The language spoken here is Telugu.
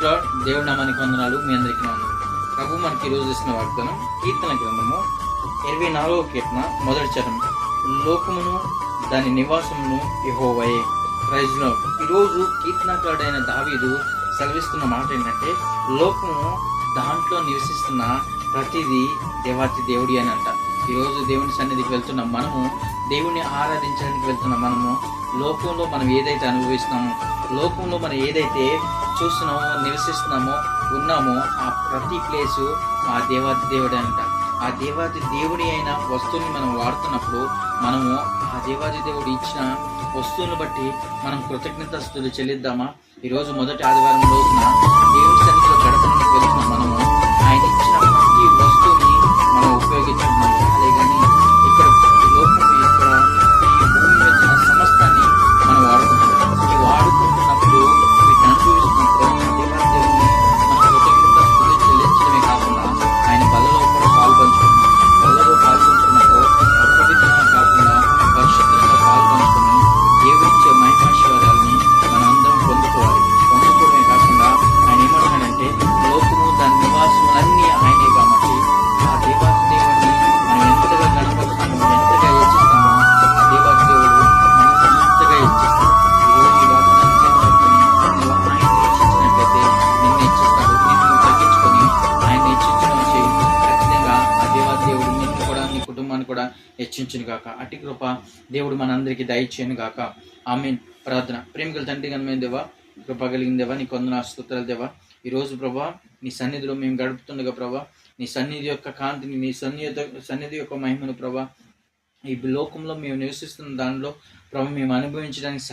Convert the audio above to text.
దేవుడి నామానికి వందనాలు మీ అందరికీ వందనాలు. ప్రభు మనకి ఈరోజు ఇస్తున్న వాగ్దానం కీర్తన గ్రంథము ఇరవై నాలుగవ కీర్తన మొదటి చరణం. లోకమును దాని నివాసమును ఇహోవయే ప్రైజ్లో ఈరోజు కీర్తనకారుడైన దావీదు సెలవిస్తున్న మాట ఏంటంటే లోకము దాంట్లో నివసిస్తున్న ప్రతిదీ దేవాతి దేవుడి అని అంట. ఈరోజు దేవుని సన్నిధికి వెళ్తున్న మనము దేవుణ్ణి ఆరాధించడానికి వెళ్తున్న మనము లోకంలో మనం ఏదైతే అనుభవిస్తున్నామో లోకంలో మనం ఏదైతే చూస్తున్నామో నివసిస్తున్నామో ఉన్నామో ఆ ప్రతి ప్లేసు ఆ దేవాతి దేవుడే అంట. ఆ దేవాది దేవుడి అయిన వస్తువుని మనం వాడుతున్నప్పుడు మనము ఆ దేవాది దేవుడు ఇచ్చిన వస్తువును బట్టి మనం కృతజ్ఞతస్తులు చెల్లిద్దామా? ఈరోజు మొదటి ఆదివారం రోజున నీ కూడా హెచ్చించును గాక. అట్టి కృప దేవుడు మనందరికీ దయచేయను గాక. ఆమెన్. ప్రార్థన. ప్రేమికుల తండ్రి కనుమైన దేవా కృప కలిగిన దేవా నీ కొందన స్తోత్రాలు దేవా. ఈరోజు ప్రభా నీ సన్నిధిలో మేము గడుపుతుండగా ప్రభా నీ సన్నిధి యొక్క కాంతిని నీ సన్నిధి సన్నిధి యొక్క మహిమను ప్రభా ఈ లోకంలో మేము నివసిస్తున్న దానిలో ప్రభు మేము అనుభవించడానికి